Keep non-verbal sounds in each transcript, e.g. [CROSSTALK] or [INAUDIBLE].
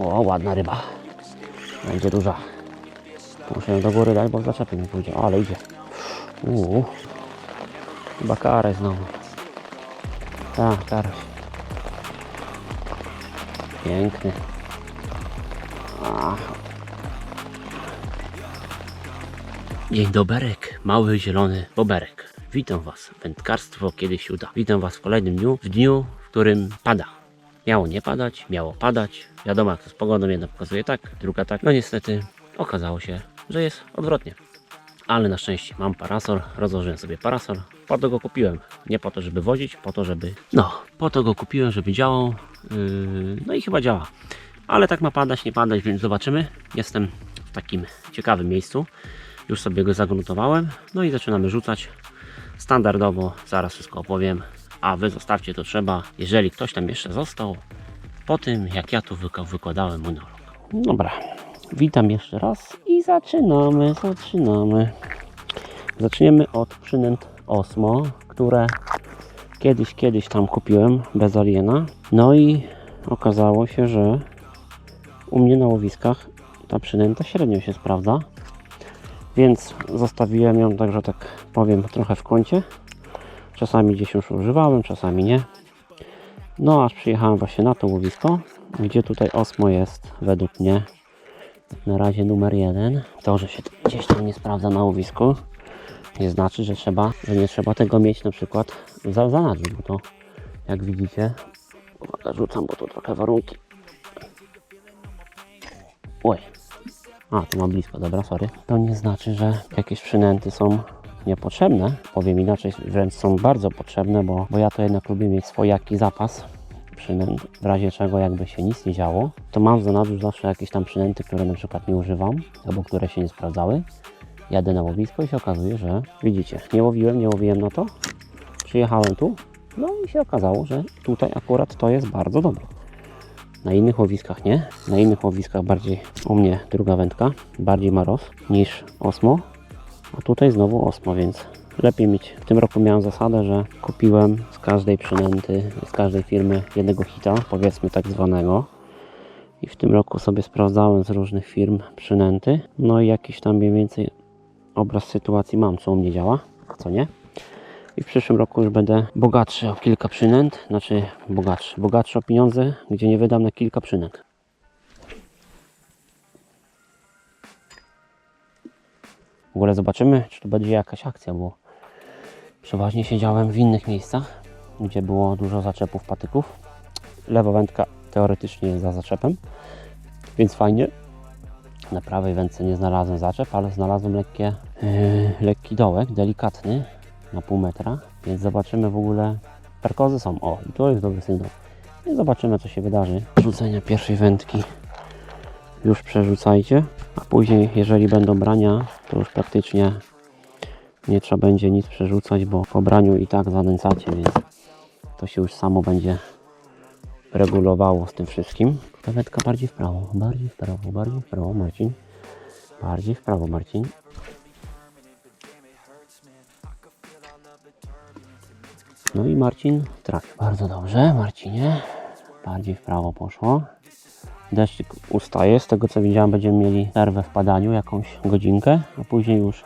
O, ładna ryba. Będzie duża. Muszę ją do góry dać, bo w zaczepy mi pójdzie. Ale idzie. Uuu. Chyba karę znowu. Tak, karę. Piękny. Ach. Dzień doberek, mały zielony boberek. Witam Was. Wędkarstwo kiedyś uda. Witam Was w kolejnym dniu, w dniu, w którym pada. Miało nie padać, miało padać. Wiadomo, jak to z pogodą, jedna pokazuje tak, druga tak. No niestety okazało się, że jest odwrotnie. Ale na szczęście mam parasol, rozłożyłem sobie parasol. Po to go kupiłem. Nie po to, żeby wozić, po to, żeby. No, po to go kupiłem, żeby działał. Yy, no i chyba działa. Ale tak ma padać, nie padać, więc zobaczymy. Jestem w takim ciekawym miejscu. Już sobie go zagruntowałem. No i zaczynamy rzucać. Standardowo, zaraz wszystko opowiem. A wy zostawcie to trzeba, jeżeli ktoś tam jeszcze został, po tym jak ja tu wykładałem monolog. Dobra, witam jeszcze raz i zaczynamy, zaczynamy. Zaczniemy od przynęt Osmo, które kiedyś, kiedyś tam kupiłem bez aliena. No i okazało się, że u mnie na łowiskach ta przynęta średnio się sprawdza. Więc zostawiłem ją, także tak powiem, trochę w kącie. Czasami gdzieś już używałem, czasami nie. No aż przyjechałem właśnie na to łowisko, gdzie tutaj Osmo jest według mnie na razie numer jeden. To, że się gdzieś tam nie sprawdza na łowisku, nie znaczy, że trzeba, że nie trzeba tego mieć na przykład za zanadrzu, bo to jak widzicie, uwaga, rzucam, bo to trochę warunki. Oj, a, tu mam blisko, dobra, sorry. To nie znaczy, że jakieś przynęty są niepotrzebne. Powiem inaczej, wręcz są bardzo potrzebne, bo, bo ja to jednak lubię mieć swojaki zapas przynęt, w razie czego jakby się nic nie działo, to mam w zanadrzu zawsze jakieś tam przynęty, które na przykład nie używam, albo które się nie sprawdzały. Jadę na łowisko i się okazuje, że widzicie, nie łowiłem, nie łowiłem na to. Przyjechałem tu, no i się okazało, że tutaj akurat to jest bardzo dobre. Na innych łowiskach nie. Na innych łowiskach bardziej u mnie druga wędka, bardziej maros niż osmo. A tutaj znowu osmo, więc lepiej mieć. W tym roku miałem zasadę, że kupiłem z każdej przynęty, z każdej firmy jednego hita, powiedzmy tak zwanego. I w tym roku sobie sprawdzałem z różnych firm przynęty. No i jakiś tam mniej więcej obraz sytuacji mam, co u mnie działa, co nie. I w przyszłym roku już będę bogatszy o kilka przynęt, znaczy bogatszy, bogatszy o pieniądze, gdzie nie wydam na kilka przynęt. W ogóle zobaczymy, czy tu będzie jakaś akcja, bo przeważnie siedziałem w innych miejscach, gdzie było dużo zaczepów, patyków. Lewa wędka teoretycznie jest za zaczepem, więc fajnie. Na prawej wędce nie znalazłem zaczep, ale znalazłem lekkie, yy, lekki dołek, delikatny, na pół metra, więc zobaczymy w ogóle. Perkozy są, o, i to jest dobry sygnał. I zobaczymy, co się wydarzy. Rzucenia pierwszej wędki już przerzucajcie, a później, jeżeli będą brania, to już praktycznie nie trzeba będzie nic przerzucać, bo po braniu i tak zanęcacie, więc to się już samo będzie regulowało z tym wszystkim. Ta wędka bardziej w prawo, bardziej w prawo, bardziej w prawo, Marcin. Bardziej w prawo, Marcin. No i Marcin trafił. Bardzo dobrze, Marcinie. Bardziej w prawo poszło. Deszczyk ustaje. Z tego co widziałem, będziemy mieli przerwę w padaniu, jakąś godzinkę, a później już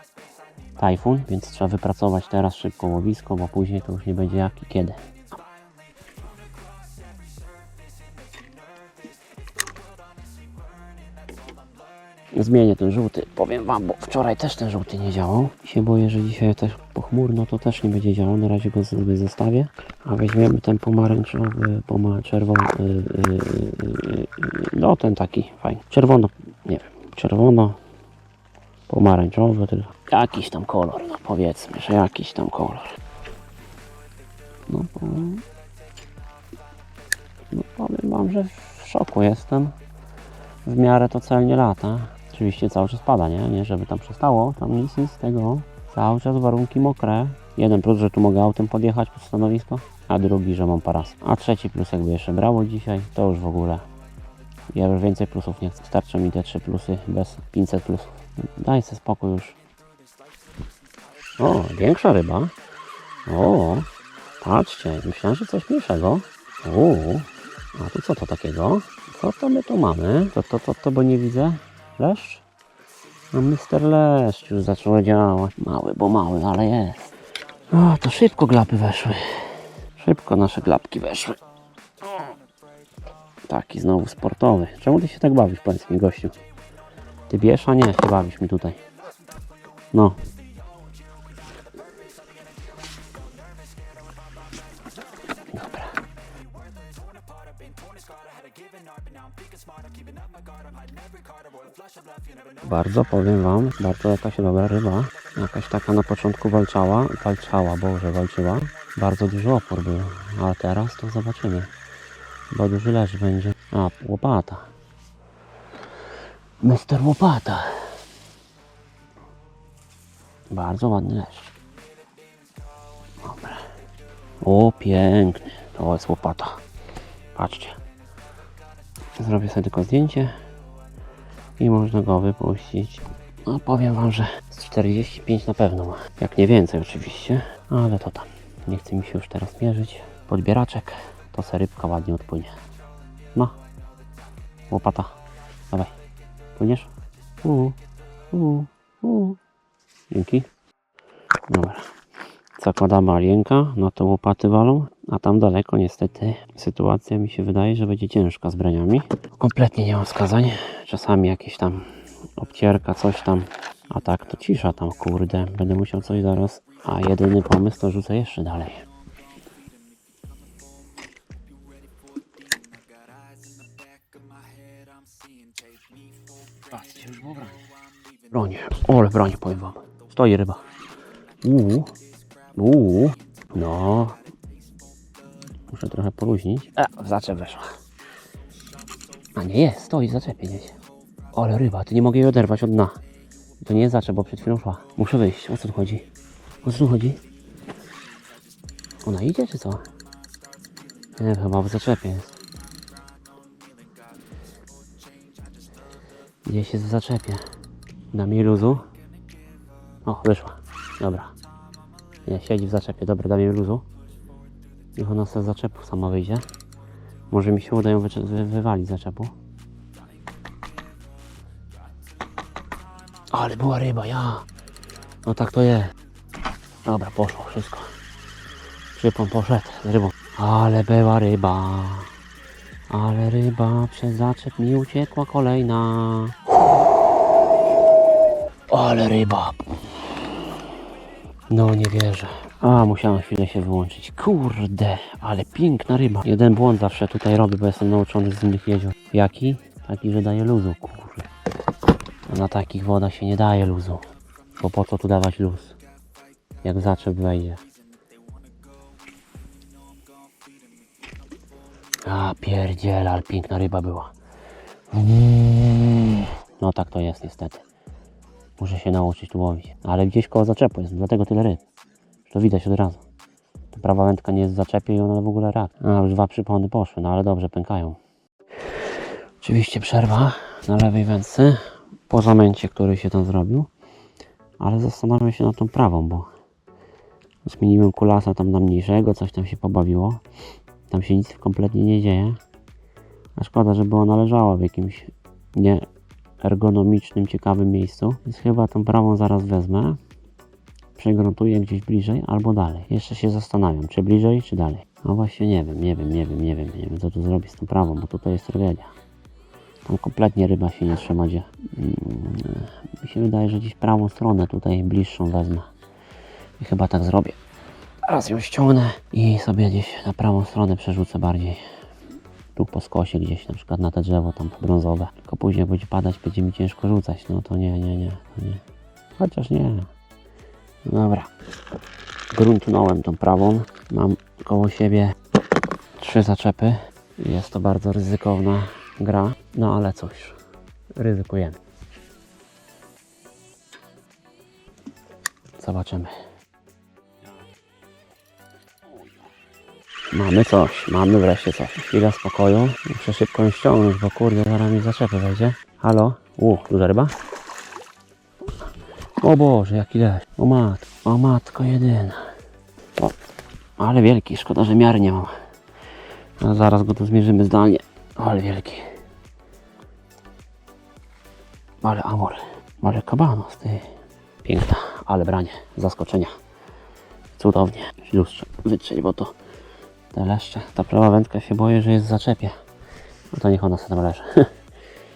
tajfun, więc trzeba wypracować teraz szybko łowisko, bo później to już nie będzie jak i kiedy. Zmienię ten żółty, powiem Wam, bo wczoraj też ten żółty nie działał. I się boję, że dzisiaj też pochmurno to też nie będzie działał. Na razie go sobie zostawię. A weźmiemy ten pomarańczowy, poma czerwony, yy, yy, yy, no ten taki fajny. Czerwono, nie wiem, czerwono, pomarańczowy, tylko jakiś tam kolor, no powiedzmy, że jakiś tam kolor. No, no powiem Wam, że w szoku jestem. W miarę to celnie lata. Oczywiście cały czas pada, nie? Nie, żeby tam przestało, tam nic, nic z tego. Cały czas warunki mokre. Jeden plus, że tu mogę autem podjechać pod stanowisko, a drugi, że mam parasol. A trzeci plus jakby jeszcze brało dzisiaj, to już w ogóle. Ja już więcej plusów nie chcę. Starczą mi te trzy plusy bez 500 plusów. Daj sobie spokój już. O, większa ryba. O, patrzcie, myślałem, że coś mniejszego. Uuu, A tu co to takiego? Co to my tu mamy? To, to, to, to, bo nie widzę. Leszcz? No Mister Leszcz już zaczął działać. Mały, bo mały, ale jest. O, to szybko glapy weszły. Szybko nasze glapki weszły. Taki znowu sportowy. Czemu ty się tak bawisz, powiedz mi, gościu? Ty bierz, a nie, się bawisz mi tutaj. No. Bardzo powiem Wam, bardzo jakaś dobra ryba. Jakaś taka na początku walczała, walczała, boże, walczyła. Bardzo duży opór był, a teraz to zobaczymy. Bo duży leż będzie. A, łopata. Mister Łopata. Bardzo ładny leż. Dobra. O, piękny. To jest łopata. Patrzcie. Zrobię sobie tylko zdjęcie i można go wypuścić. No powiem Wam, że z 45 na pewno ma. Jak nie więcej oczywiście, ale to tam. Nie chce mi się już teraz mierzyć. Podbieraczek, to se rybka ładnie odpłynie. No. Łopata. Dawaj. Płyniesz? Uuu. Uuu. Uuu. Dzięki. Dobra. Zakładamy alienka, no to łopaty walą, a tam daleko niestety sytuacja mi się wydaje, że będzie ciężka z braniami. Kompletnie nie mam wskazań, czasami jakieś tam obcierka, coś tam, a tak to cisza tam, kurde, będę musiał coś zaraz, a jedyny pomysł to rzucę jeszcze dalej. Patrzcie, już było branie. Broń, ole broń, powiem wam. Stoi ryba. Uuu. Uuu. No. Muszę trochę poluźnić. A, w zaczep weszła. A nie jest, stoi w zaczepie gdzieś. Ale ryba, ty nie mogę jej oderwać od dna. To nie jest zaczep, bo przed chwilą szła. Muszę wyjść, o co tu chodzi? O co tu chodzi? Ona idzie czy co? Nie, chyba w zaczepie jest. Gdzieś jest w zaczepie. Dam jej luzu. O, wyszła. Dobra. Nie, siedzi w zaczepie. Dobra, dam jej luzu. Niech ona z zaczepu sama wyjdzie. Może mi się uda ją wycze- wy wywalić z zaczepu. Ale była ryba, ja. No tak to jest. Dobra, poszło wszystko. Przypon poszedł z rybą. Ale była ryba. Ale ryba przez zaczep mi uciekła kolejna. Ale ryba. No nie wierzę. A, musiałem chwilę się wyłączyć. Kurde, ale piękna ryba. Jeden błąd zawsze tutaj robię, bo jestem nauczony z innych jezior. Jaki? Taki, że daje luzu, kurde. A na takich wodach się nie daje luzu. Bo po co tu dawać luz? Jak zaczep wejdzie. A, pierdziel, ale piękna ryba była. No tak to jest niestety. Muszę się nauczyć tu łowić. Ale gdzieś koło zaczepu jest, dlatego tyle ryb. To widać od razu. Ta prawa wędka nie jest w zaczepie i ona w ogóle rak. A, już dwa przypony poszły, no ale dobrze, pękają. Oczywiście przerwa na lewej wędce po zamęcie, który się tam zrobił. Ale zastanawiam się nad tą prawą, bo zmieniłem kulasa tam na mniejszego, coś tam się pobawiło. Tam się nic kompletnie nie dzieje. A szkoda, żeby ona leżała w jakimś nie ergonomicznym, ciekawym miejscu. Więc chyba tą prawą zaraz wezmę. Przegruntuję gdzieś bliżej albo dalej. Jeszcze się zastanawiam, czy bliżej, czy dalej. No właśnie nie wiem, nie wiem, nie wiem, nie wiem, nie wiem co tu zrobić z tą prawą, bo tutaj jest tragedia. Tam kompletnie ryba się nie trzyma gdzie. Mm, Mi się wydaje, że gdzieś prawą stronę tutaj bliższą wezmę. I chyba tak zrobię. Raz ją ściągnę i sobie gdzieś na prawą stronę przerzucę bardziej. Tu po skosie gdzieś, na przykład na te drzewo tam brązowe. Tylko później będzie padać, będzie mi ciężko rzucać. No to nie, nie, nie. To nie. Chociaż nie. Dobra. Gruntunąłem tą prawą. Mam koło siebie trzy zaczepy. Jest to bardzo ryzykowna gra. No ale cóż. Ryzykujemy. Zobaczymy. Mamy coś, mamy wreszcie coś. Chwila spokoju. Muszę szybko ją ściągnąć, bo kurde, zaraz mi zaczepy wejdzie. Halo? U, duża ryba? O Boże, jaki leś. O matko, o matko jedyna. O, ale wielki, szkoda, że miary nie mam. A zaraz go tu zmierzymy zdalnie. Ale wielki. Ale amor. Ale kabanos, ty. Piękna, ale branie. Zaskoczenia. Cudownie. Lustrze wytrzeć, bo to te leszcze. Ta prawa wędka się boję, że jest w zaczepie. No to niech ona sobie tam leży. [LAUGHS]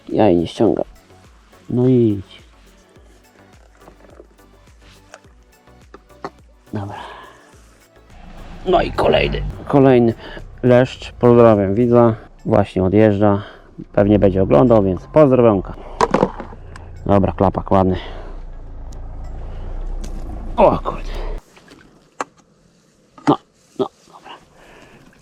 ja jej nie ściągam. No idź. Dobra. No i kolejny. Kolejny leszcz. Pozdrawiam widza. Właśnie odjeżdża. Pewnie będzie oglądał, więc pozdrowionka. Dobra, klapak ładny. O kurde. No, no, dobra.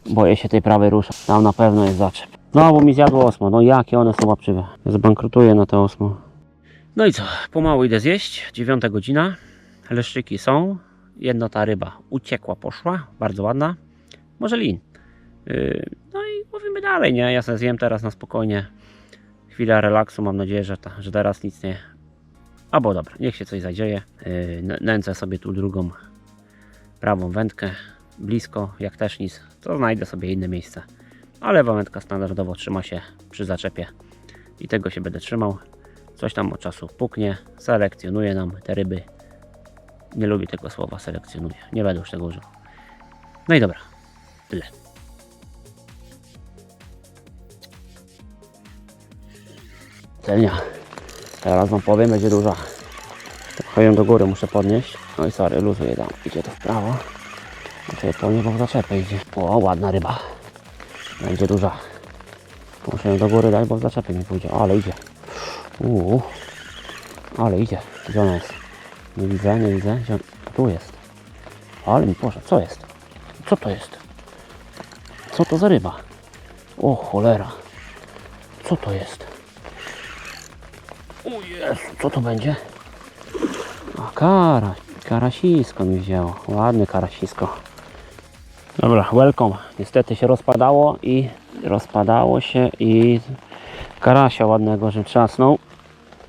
Boję się tej prawej ruszy. Tam na pewno jest zaczep. No, bo mi zjadło osmo. No jakie one są łapczywe. Zbankrutuję na te osmo. No i co? Pomału idę zjeść. Dziewiąta godzina. Leszczyki są. Jedna ta ryba uciekła, poszła. Bardzo ładna. Może lin. Yy, no i mówimy dalej, nie? Ja sobie zjem teraz na spokojnie. Chwila relaksu. Mam nadzieję, że, ta, że teraz nic nie... Albo dobra, niech się coś zadzieje. Yy, nę- nęcę sobie tu drugą prawą wędkę. Blisko, jak też nic, to znajdę sobie inne miejsce. Ale wędka standardowo trzyma się przy zaczepie. I tego się będę trzymał. Coś tam od czasu puknie, selekcjonuje nam te ryby. Nie lubię tego słowa selekcjonuje. Nie będę już tego użył. No i dobra. Tyle. Celnia. Teraz wam powiem, będzie duża. Trochę ją do góry muszę podnieść. No i sorry, luzuję tam. Idzie to w prawo. Podnieść, bo w zaczepę idzie. O, ładna ryba. Będzie duża. Muszę ją do góry dać, bo w zaczepie mi pójdzie. Ale idzie. Uuu. Ale idzie. Gdzie ona jest? Nie widzę, nie widzę. Gdzie. Tu jest. Ale mi poszedł. Co jest? Co to jest? Co to za ryba? O cholera. Co to jest? O Jezu, co to będzie? A kara, karasisko mi wzięło. Ładny karasisko. Dobra, welcome. Niestety się rozpadało i rozpadało się i karasia ładnego, że trzasnął.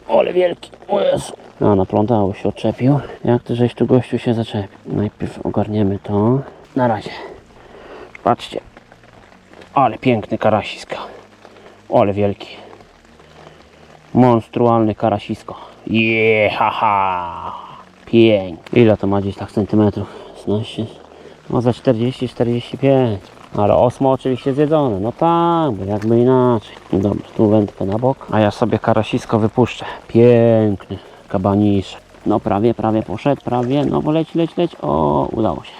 Ole wielki, o Jezu. No, naplątało się, odczepił. Jak to żeś tu gościu się zaczepił? Najpierw ogarniemy to. Na razie. Patrzcie. Ale piękny karasisko. Ole wielki. Monstrualny karasisko. Je, haha. Pięknie. Ile to ma gdzieś tak centymetrów? 16? No za 40-45. Ale osmo oczywiście zjedzone. No tak, bo jakby inaczej. Dobra, tu wędkę na bok. A ja sobie karasisko wypuszczę. Piękny kabanisz. No prawie, prawie poszedł, prawie. No bo leć, leć, leć. O, udało się.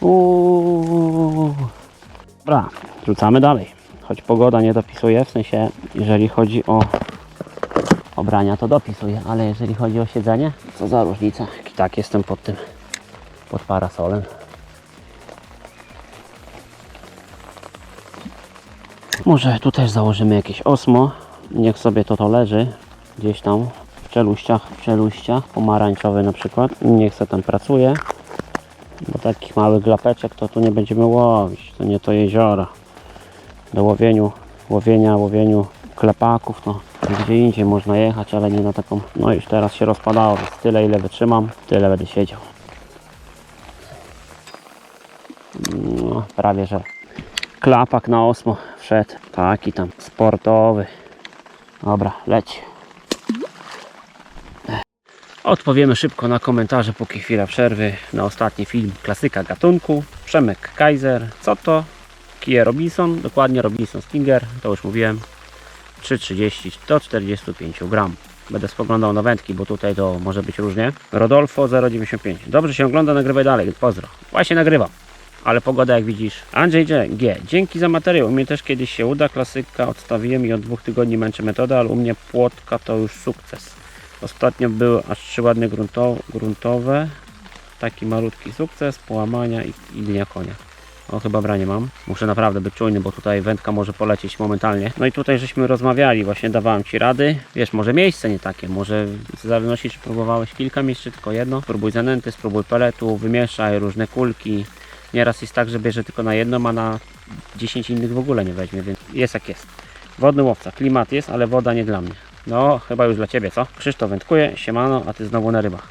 Uuu. Dobra, rzucamy dalej. Choć pogoda nie dopisuje, w sensie jeżeli chodzi o obrania to dopisuje, ale jeżeli chodzi o siedzenie, co za różnica. I tak jestem pod tym, pod parasolem. Może tu też założymy jakieś osmo. Niech sobie to to leży gdzieś tam w czeluściach, w czeluściach, pomarańczowy na przykład. Niech se tam pracuje. Bo takich małych glapeczek to tu nie będziemy łowić. To nie to jeziora. Do łowieniu, łowienia, łowieniu klepaków to gdzie indziej można jechać, ale nie na taką. No już teraz się rozpadało, więc tyle ile wytrzymam, tyle będę siedział. No, prawie że klapak na osmo wszedł. Taki tam sportowy. Dobra, leć. Odpowiemy szybko na komentarze, póki chwila przerwy na ostatni film klasyka gatunku. Przemek Kaiser. Co to? Kie Robinson, dokładnie Robinson Stinger, to już mówiłem. 3,30 do 45 gram. Będę spoglądał na wędki, bo tutaj to może być różnie. Rodolfo 0,95. Dobrze się ogląda, nagrywaj dalej. Pozdro. Właśnie nagrywam. Ale pogoda jak widzisz. Andrzej G. Dzięki za materiał. U mnie też kiedyś się uda. Klasyka odstawiłem i od dwóch tygodni męczę metodę, ale u mnie płotka to już sukces. Ostatnio były aż trzy ładne grunto, gruntowe. Taki malutki sukces, połamania i, i dnia konia. O, chyba branie mam. Muszę naprawdę być czujny, bo tutaj wędka może polecieć momentalnie. No i tutaj żeśmy rozmawiali, właśnie dawałem Ci rady. Wiesz, może miejsce nie takie, może w zależności czy próbowałeś kilka miejsc, czy tylko jedno. Spróbuj zanęty, spróbuj peletu, wymieszaj różne kulki. Nieraz jest tak, że bierze tylko na jedną, a na 10 innych w ogóle nie weźmie, więc jest jak jest. Wodny łowca, klimat jest, ale woda nie dla mnie. No, chyba już dla Ciebie, co? Krzysztof wędkuje, siemano, a Ty znowu na rybach.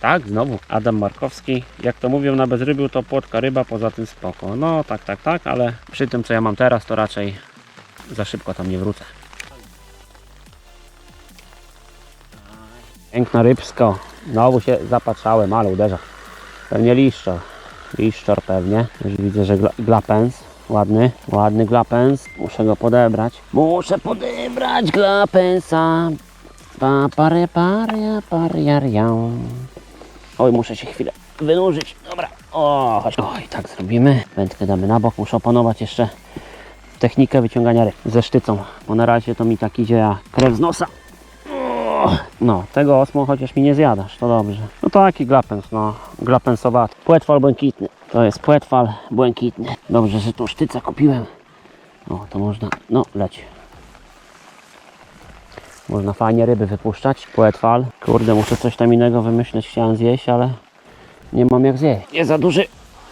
Tak, znowu Adam Markowski. Jak to mówią na bezrybiu, to płotka ryba, poza tym spoko. No tak, tak, tak, ale przy tym co ja mam teraz, to raczej za szybko tam nie wrócę. Piękna rybsko. Znowu się zapatrzałem, ale uderza. Pewnie Liszczor pewnie. Już widzę, że gla glapens. Ładny, ładny glapens. Muszę go podebrać. Muszę podebrać glapensa. Pa, pare, pare, pariarią. Oj, muszę się chwilę wynurzyć. Dobra. O, chodź. Oj, tak zrobimy. Wędkę damy na bok. Muszę opanować jeszcze technikę wyciągania ryb ze sztycą. Bo na razie to mi tak idzie jak krew z nosa. No, tego osmo chociaż mi nie zjadasz, to dobrze. No taki glapens, no, glapensowaty. Płetwal błękitny. To jest płetwal błękitny. Dobrze, że tu sztyca kupiłem. O, to można, no, leć. Można fajnie ryby wypuszczać. Płetwal. Kurde, muszę coś tam innego wymyśleć. Chciałem zjeść, ale nie mam jak zjeść. Jest za duży,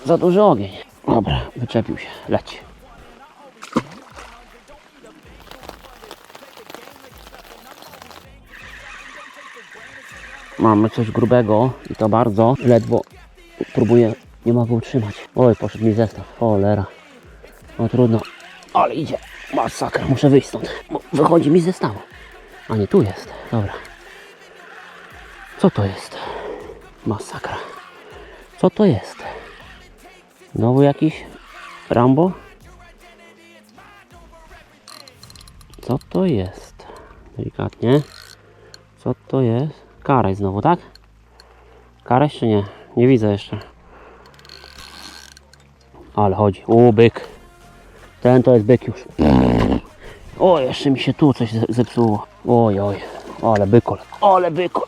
za duży ogień. Dobra, wyczepił się. Leć. Mamy coś grubego i to bardzo. Ledwo próbuję, nie mogę utrzymać. Oj, poszedł mi zestaw. Cholera. No trudno. Ale idzie. Masakra, muszę wyjść stąd. Wychodzi mi z zestawu. A nie, tu jest. Dobra. Co to jest? Masakra. Co to jest? Znowu jakiś Rambo? Co to jest? Delikatnie. Co to jest? Karaś znowu, tak? Karaś czy nie? Nie widzę jeszcze. Ale chodzi. U, byk. Ten to jest byk już. O, jeszcze mi się tu coś ze- zepsuło. Oj, oj. Ale bykol. Ale bykol.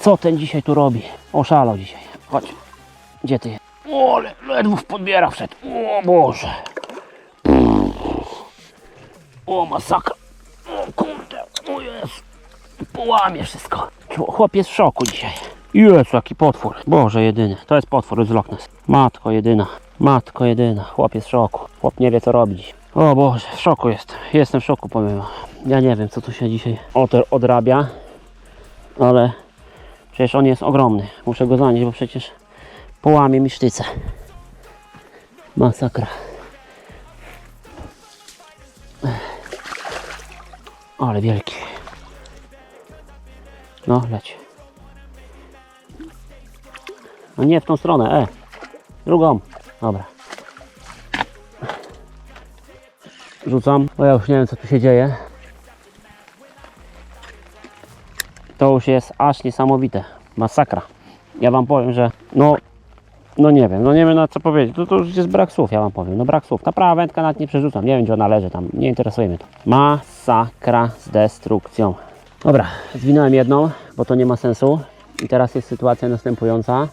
Co ten dzisiaj tu robi? Oszalał dzisiaj. Chodź. Gdzie ty jest? O, ale ledwo podbiera wszedł. O Boże. O, masakra. O kurde. O jest. Połamie wszystko. Chłop jest w szoku dzisiaj. Jezu, jaki potwór. Boże, jedyny. To jest potwór z Loch Ness. Matko jedyna. Matko jedyna. Chłop jest w szoku. Chłop nie wie co robić. O Boże, w szoku jest. Jestem w szoku, powiem. Ja nie wiem, co tu się dzisiaj odrabia. Ale przecież on jest ogromny. Muszę go zanieść, bo przecież połamie mi sztyce. Masakra. Ale wielki. No, leć. No nie w tą stronę, e. Drugą. Dobra. Rzucam, bo ja już nie wiem co tu się dzieje. To już jest aż niesamowite. Masakra. Ja wam powiem, że no no nie wiem, no nie wiem na co powiedzieć. To, to już jest brak słów, ja wam powiem. No brak słów. Ta prawa wędka nawet nie przerzucam. Nie wiem gdzie ona leży tam. Nie interesuje mnie to. Masakra z destrukcją. Dobra, zwinąłem jedną, bo to nie ma sensu. I teraz jest sytuacja następująca.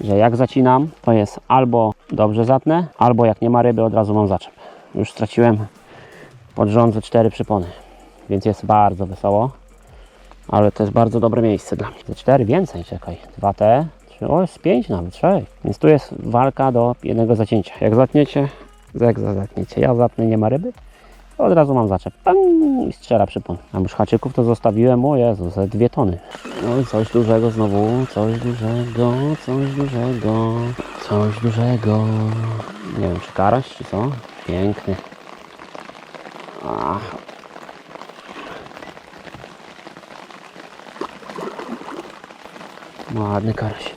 Że jak zacinam, to jest albo dobrze zatnę, albo jak nie ma ryby, od razu mam zaczep. Już straciłem pod rząd ze cztery przypony, więc jest bardzo wesoło. Ale to jest bardzo dobre miejsce dla mnie. Ze cztery więcej, czekaj. Dwa te, trzy, o jest pięć nawet, sześć. Więc tu jest walka do jednego zacięcia. Jak zatniecie, jak zatniecie, ja zatnę, nie ma ryby, od razu mam zaczep. Pam, I strzela przypon. A już haczyków to zostawiłem, o Jezu, ze dwie tony. No coś dużego znowu, coś dużego, coś dużego, coś dużego. Nie wiem, czy karaś, czy co? Piękny. Ach. Ładny karaś.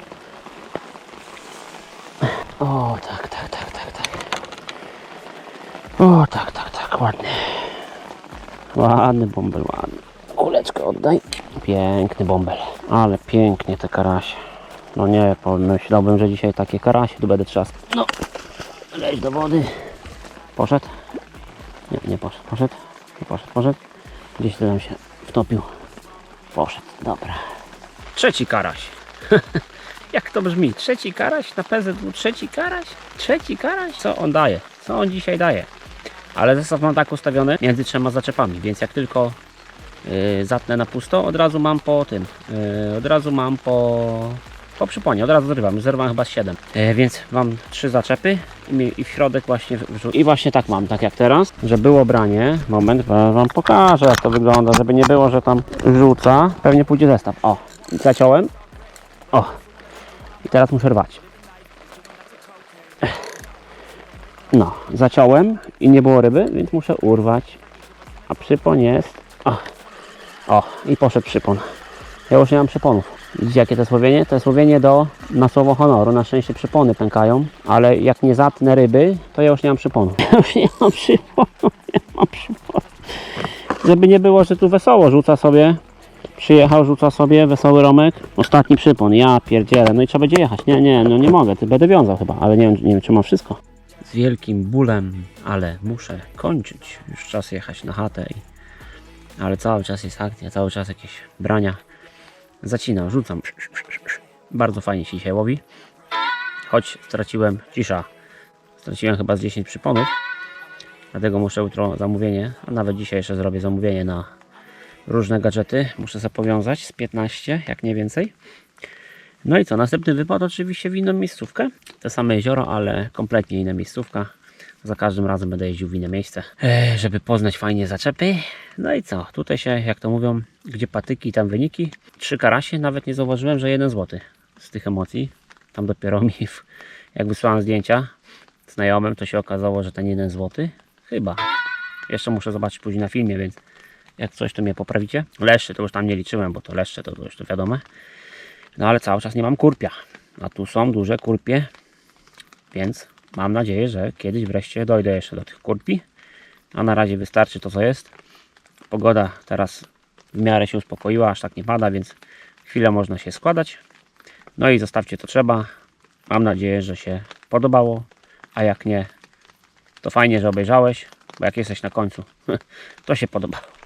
O, tak, tak, tak. O, tak, tak, tak, ładny. Ładny bąbel, ładny. Kuleczkę oddaj. Piękny bąbel. Ale pięknie te karasie. No nie, pomyślałbym, że dzisiaj takie karasie tu będę trzaskał. No, leć do wody. Poszedł? Nie, nie poszedł. Poszedł? Nie poszedł, poszedł. Gdzieś tu się wtopił. Poszedł, dobra. Trzeci karaś. [LAUGHS] Jak to brzmi? Trzeci karaś na PZW? Trzeci karaś? Trzeci karaś? Co on daje? Co on dzisiaj daje? Ale zestaw mam tak ustawiony między trzema zaczepami, więc jak tylko yy, zatnę na pusto, od razu mam po tym, yy, od razu mam po, po przyponie, od razu zrywam, zrywam chyba z 7. Yy, więc mam trzy zaczepy i, i w środek właśnie I właśnie tak mam, tak jak teraz, że było branie. Moment, wa- wam pokażę jak to wygląda, żeby nie było, że tam rzuca. Pewnie pójdzie zestaw. O, zaciąłem. O, i teraz muszę rwać. No, zaciąłem i nie było ryby, więc muszę urwać. A przypon jest. O, o i poszedł przypon. Ja już nie mam przyponów. Widzicie jakie to jest łowienie? To jest łowienie do, na słowo honoru. Na szczęście przypony pękają, ale jak nie zatnę ryby, to ja już nie mam przyponu. [LAUGHS] Ja już nie mam przyponu, nie mam przyponu. Żeby nie było, że tu wesoło rzuca sobie. Przyjechał, rzuca sobie, wesoły Romek. Ostatni przypon, ja pierdzielę. No i trzeba będzie jechać. Nie, nie, no nie mogę, ty będę wiązał chyba, ale nie wiem, nie wiem czy mam wszystko. Z wielkim bólem, ale muszę kończyć. Już czas jechać na chatę. I... Ale cały czas jest akcja, cały czas jakieś brania. Zacinam, rzucam. Bardzo fajnie się dzisiaj łowi. Choć straciłem, cisza, straciłem chyba z 10 przyponów. Dlatego muszę jutro zamówienie, a nawet dzisiaj jeszcze zrobię zamówienie na różne gadżety. Muszę zapowiązać z 15, jak nie więcej. No i co, następny wypad oczywiście w inną miejscówkę. To same jezioro, ale kompletnie inna miejscówka. Za każdym razem będę jeździł w inne miejsce, e, żeby poznać fajnie zaczepy. No i co, tutaj się, jak to mówią, gdzie patyki, tam wyniki. Trzy karasie, nawet nie zauważyłem, że jeden złoty z tych emocji. Tam dopiero [LAUGHS] mi, jak wysłałem zdjęcia znajomym, to się okazało, że ten jeden złoty, chyba. Jeszcze muszę zobaczyć później na filmie, więc jak coś, to mnie poprawicie. Leszcze to już tam nie liczyłem, bo to leszcze to, to już to wiadome. No ale cały czas nie mam kurpia. A tu są duże kurpie, więc mam nadzieję, że kiedyś wreszcie dojdę jeszcze do tych kurpi. A na razie wystarczy to, co jest. Pogoda teraz w miarę się uspokoiła, aż tak nie pada, więc chwilę można się składać. No i zostawcie to trzeba. Mam nadzieję, że się podobało. A jak nie, to fajnie, że obejrzałeś, bo jak jesteś na końcu, [LAUGHS] to się podobało.